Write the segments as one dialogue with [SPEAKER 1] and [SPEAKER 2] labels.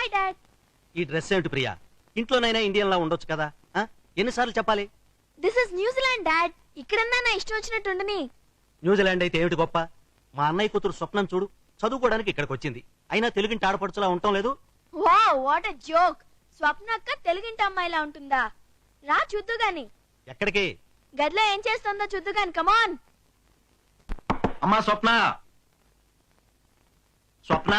[SPEAKER 1] Hi dad
[SPEAKER 2] ఈ dress ఏమిటి Priya? ఇంట్లోనైనా Indian లా ఉండొచ్చు కదా? ఆ? ఎన్నిసార్లు చెప్పాలి?
[SPEAKER 1] This is New Zealand dad ఇక్కడన్నా నా ఇష్టం వచ్చినట్టు ఉండని.
[SPEAKER 2] న్యూజిలాండ్ అయితే ఏమిటి గొప్ప? మా అన్నయ్య కూతురు స్వప్నం చూడు చదువుకోవడానికి ఇక్కడికి వచ్చింది. అయినా తెలుగింటి ఆడపడుచులా ఉండటం లేదు?
[SPEAKER 1] Wow what a joke Swapna అక్క తెలుగింటి అమ్మాయిలా ఉంటుందా? రా చూద్దు గాని.
[SPEAKER 2] ఎక్కడికి?
[SPEAKER 1] గదిలో ఏం చేస్తుందో చూద్దు గాని కమాన్
[SPEAKER 2] అమ్మా స్వప్న. స్వప్న?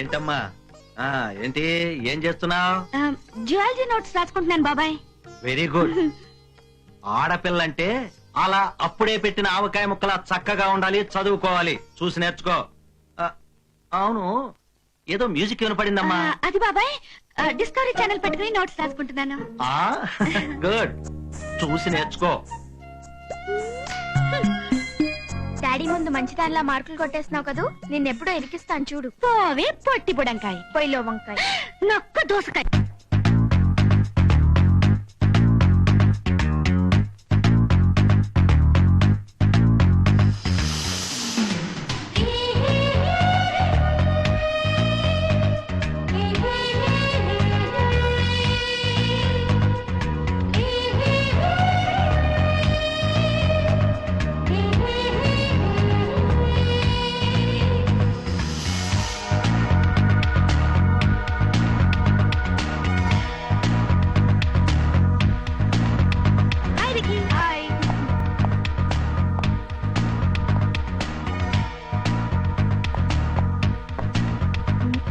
[SPEAKER 2] ఏంటమ్మా? ఆ, ఏంటి? ఏం చేస్తున్నావు?
[SPEAKER 1] జ్యువెలరీ నోట్స్ రాసుకుంటున్నాను బాబాయ్.
[SPEAKER 2] Very good. ఆడపిల్లంటే అలా అప్పుడే పెట్టిన ఆవకాయ ముక్కలా చక్కగా ఉండాలి చదువుకోవాలి. చూసి నేర్చుకో. ఆ, అవును ఏదో మ్యూజిక్ వినపడిందమ్మా.
[SPEAKER 1] అది బాబాయ్ డిస్కవరీ ఛానల్ పెట్టుకుని నోట్స్ రాసుకుంటున్నాను.
[SPEAKER 2] ఆ గుడ్. చూసి నేర్చుకో.
[SPEAKER 1] డాడీ ముందు మంచి దానిలా మార్కులు కొట్టేస్తున్నావు కదూ? నిన్నెప్పుడో ఇరికిస్తాను చూడు. పోవే పొట్టి బుడంకాయ. పొయ్యిలో వంకాయ. నొక్క దోసకాయ.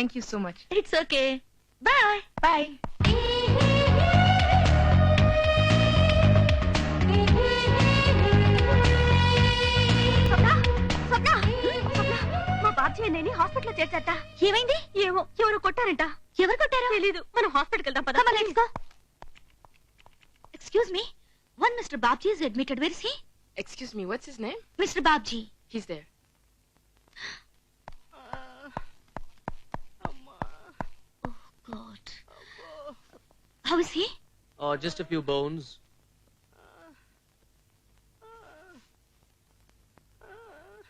[SPEAKER 3] Thank you so much.
[SPEAKER 1] It's okay bye bye మా బాబ్జీ నేను హాస్పిటల్ చేర్చట ఏమైంది? ఏమో ఎవరు కొట్టారంట. ఎవరు కొట్టారు? తెలీదు. మనం హాస్పిటల్ వెళ్దాం పద. Excuse me one mister Babji is admitted where he
[SPEAKER 3] Excuse me, what's his name?
[SPEAKER 1] Mister Babji
[SPEAKER 3] He's there.
[SPEAKER 1] God how is he
[SPEAKER 4] Oh, just a few bones.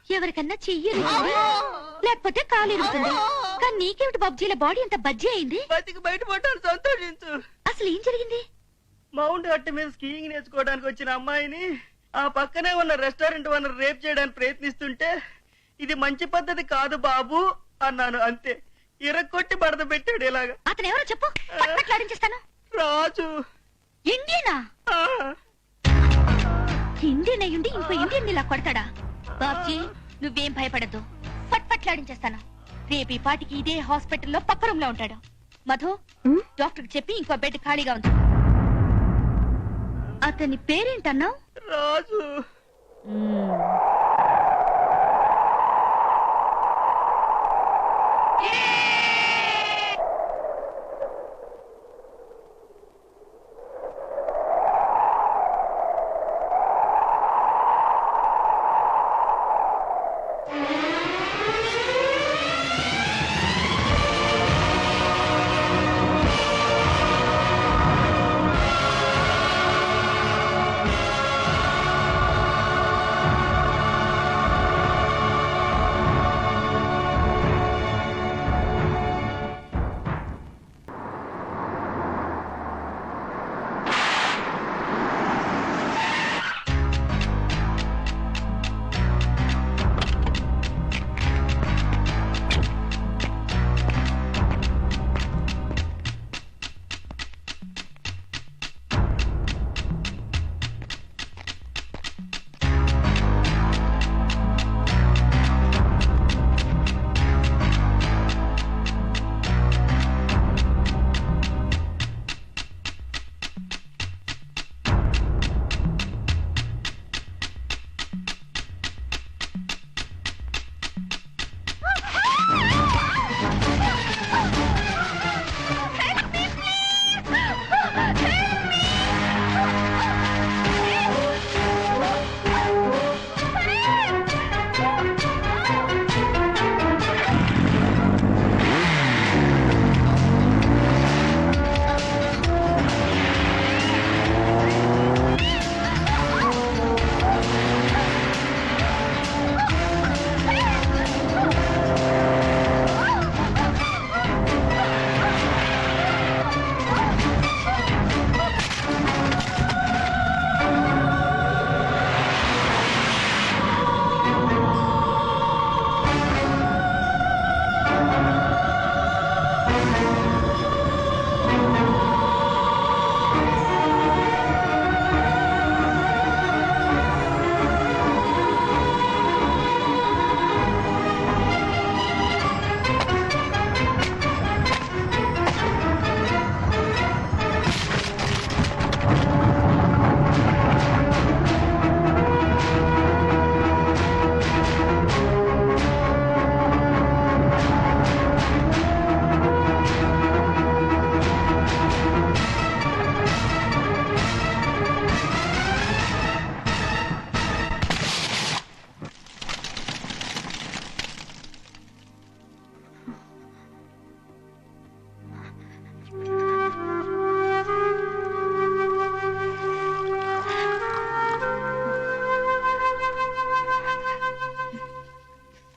[SPEAKER 1] ఎవరికన్నా చెయ్యి ఇరుగుతుంది లేకపోతే కాలు ఇరుగుతుంది కానీ నీకేమిటి బాబ్జీల బాడీ అంత బజ్జీ అయింది?
[SPEAKER 5] బతికి బయటపడ్డాను సంతోషించు.
[SPEAKER 1] అసలు ఏం జరిగింది?
[SPEAKER 5] మౌంట్ హట్ మీద స్కీయింగ్ నేర్చుకోవడానికి వచ్చిన అమ్మాయిని ఆ పక్కనే ఉన్న రెస్టారెంట్ ఓనర్ రేప్ చేయడానికి ప్రయత్నిస్తుంటే ఇది మంచి పద్ధతి కాదు బాబు అన్నాను అంతే. ఇరక్కొట్టి బడద పెట్టాడు ఇలాగా.
[SPEAKER 1] అతను ఎవరో చెప్పు. పట్లాడించేస్తాను
[SPEAKER 5] రాజు.
[SPEAKER 1] ఇండియనా?
[SPEAKER 5] ఆ,
[SPEAKER 1] ఇండియన్ అయ్యుండి ఇంకో ఇండియన్ ఇలా కొడతాడా? బాబ్జీ నువ్వేం భయపడద్దు. పట్ పట్లాడించేస్తాను రేపు ఈ పాటికి ఇదే హాస్పిటల్లో పక్క రూమ్లో ఉంటాడు. మధు డాక్టర్ చెప్పి ఇంకో బెడ్ ఖాళీగా ఉంది. అతని పేరేంటన్నావు?
[SPEAKER 5] రాజు.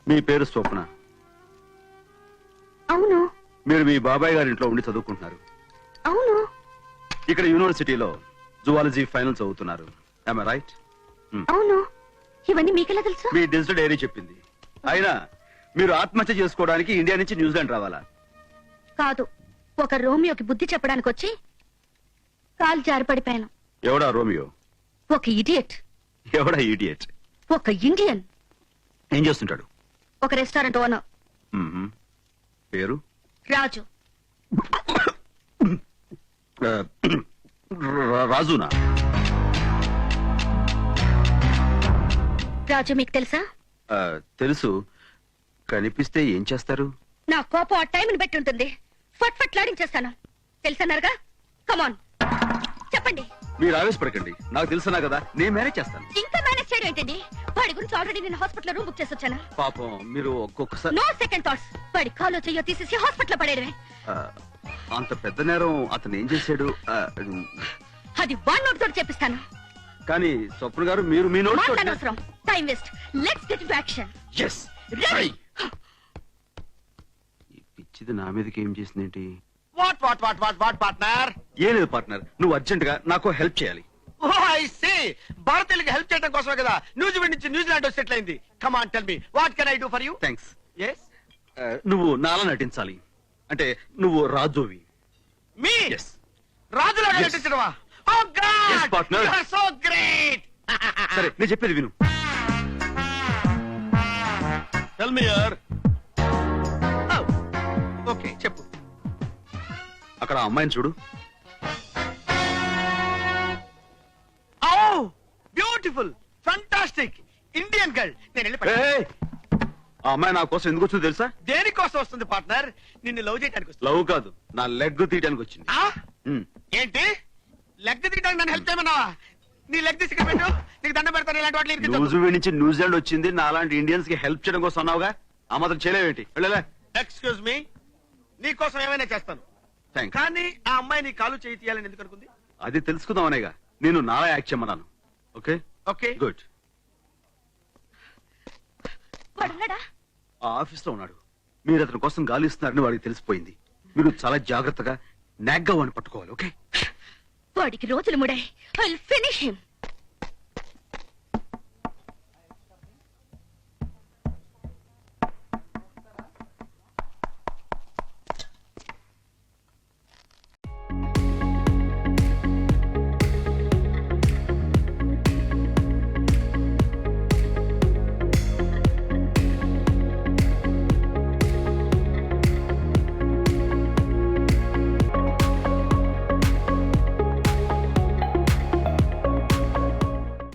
[SPEAKER 6] మీ పేరు స్వప్న.
[SPEAKER 1] అవును.
[SPEAKER 6] మీరు మీ బాబాయ్ గారి ఇంట్లో ఉండి చదువుకుంటున్నారు.
[SPEAKER 1] అవును.
[SPEAKER 6] ఇక్కడ యూనివర్సిటీలో జువాలజీ ఫైనల్ చదువుతున్నారు రైట్
[SPEAKER 1] అవును. ఇవన్నీ మీకెలా తెలుసు?
[SPEAKER 6] మీ డిజిటల్ డైరీ చెప్పింది. అయినా మీరు ఆత్మహత్య చేసుకోవడానికి ఇండియా నుంచి న్యూజిలాండ్ రావాలా?
[SPEAKER 1] కాదు. ఒక రోమియోకి బుద్ధి చెప్పడానికి వచ్చి కాలు జారి పడిపోయాను
[SPEAKER 6] ఎవడా రోమియో?
[SPEAKER 1] ఒక ఇడియట్.
[SPEAKER 6] ఎవడా ఈడియట్
[SPEAKER 1] ఒక ఇండియన్.
[SPEAKER 6] ఏం చేస్తుంటాడు?
[SPEAKER 1] ఒక రెస్టారెంట్ ఓనర్.
[SPEAKER 6] పేరు?
[SPEAKER 1] రాజు.
[SPEAKER 6] రాజునా?
[SPEAKER 1] రాజు మీకు తెలుసా?
[SPEAKER 6] తెలుసు. కనిపిస్తే ఏం చేస్తారు?
[SPEAKER 1] నా కోపం ఆ టైంని బట్టి ఉంటుంది. ఫట్ ఫట్ లాడించేస్తాను. తెలుసన్నారుగా? కమాన్ చెప్పండి.
[SPEAKER 6] మీరు ఆవేశపడకండి. నాకు తెలుసునా కదా నేను మేనేజ్ చేస్తాను.
[SPEAKER 1] ఇంకా మేనేజ్ ఏంటండి? వాడి గురించి ఆల్రెడీ నేను హాస్పిటల్ రూమ్ బుక్ చేసి వచ్చాను?
[SPEAKER 6] పాపం మీరు ఒక్కొక్కసారి
[SPEAKER 1] నో సెకండ్ థాట్స్ వాడి కాలో చెయ్యో తీసేసి హాస్పిటల్ పడేయడమే.
[SPEAKER 6] ఆ, అంత పెద్ద నేరం అతను ఏం చేశాడు? ఆ,
[SPEAKER 1] అది వన్ నోట్ తోటి చెప్పిస్తాను.
[SPEAKER 6] కానీ స్వప్న గారు మీరు మీ note
[SPEAKER 1] మాట్లాడనవసరం time waste let's get to action ready
[SPEAKER 6] ఈ పిచ్చిది నా మీదకి ఏం చేసిందేంటి?
[SPEAKER 4] What what what what what partner
[SPEAKER 6] ఏం లేదు పార్ట్నర్ నువ్వు అర్జెంట్గా నాకు హెల్ప్ చేయాలి.
[SPEAKER 4] ఓ ఐ సీ భారతీయులకి హెల్ప్ చేయడం కోసమే కదా. న్యూజిలాండ్ నుంచి న్యూజిలాండ్ సెటిల్ అయింది. Come on tell me what can I do for you
[SPEAKER 6] thanks
[SPEAKER 4] yes
[SPEAKER 6] నువ్వు నాలా నటించాలి. అంటే నువ్వు రాజువి.
[SPEAKER 4] మీ
[SPEAKER 6] ఎస్
[SPEAKER 4] రాజులాగా
[SPEAKER 6] Yes.
[SPEAKER 4] నటించడమా? ఓ god. You are so great
[SPEAKER 6] సరే నేను చెప్పేది విను.
[SPEAKER 4] టెల్ మీ యర్ ఓకే చెప్పు.
[SPEAKER 6] అక్కడ అమ్మాయిని చూడు. అమ్మాయి నా కోసం ఎందుకు వచ్చిందో తెలుసా?
[SPEAKER 4] దేనికోసం వస్తుంది పార్ట్నర్? నిన్ను లవ్ చేయడానికి వస్తుంది.
[SPEAKER 6] లవ్ కాదు నా లెగ్ తీయడానికి వచ్చింది.
[SPEAKER 4] ఆ?
[SPEAKER 6] ఉమ్.
[SPEAKER 4] ఏంటి? లెగ్ తీయడానికి నన్ను హెల్ప్ చేయమన్నావా? నీ లెగ్ తీసి ఇక్కడ పెట్టు. నీకు దండ పెడతాను ఇలాంటి వాటిని ఇరికించొద్దు.
[SPEAKER 6] న్యూజిలాండ్ నుంచి న్యూజిలాండ్ వచ్చింది నా అలాంటి ఇండియన్స్కి హెల్ప్ చేయడం కోసం అన్నావుగా? ఆ మాత్రం చేయలేవేంటి? వెళ్ళలే.
[SPEAKER 4] ఎక్స్క్యూజ్ మీ నీ కోసం ఏమైనా చేస్తాను.
[SPEAKER 6] థ్యాంక్స్
[SPEAKER 4] కానీ ఆ అమ్మాయి నీ కాలు చేయి తీయాలని ఎందుకు అనుకుంది?
[SPEAKER 6] అది తెలుసుకుందాం అనేగా. నేను నాలా యాక్ట్ చేయమన్నాను. ఓకే?
[SPEAKER 4] ఓకే.
[SPEAKER 6] గుడ్.
[SPEAKER 1] వాడున్నాడా?
[SPEAKER 6] ఆ ఆఫీస్లో ఉన్నాడు. మీరు అతని కోసం గాలిస్తున్నారని వాడికి తెలిసిపోయింది. మీరు చాలా జాగ్రత్తగా నాగ్గా వాడిని పట్టుకోవాలి ఓకే?
[SPEAKER 1] వాడికి రోజులు ముడాయి. I finish him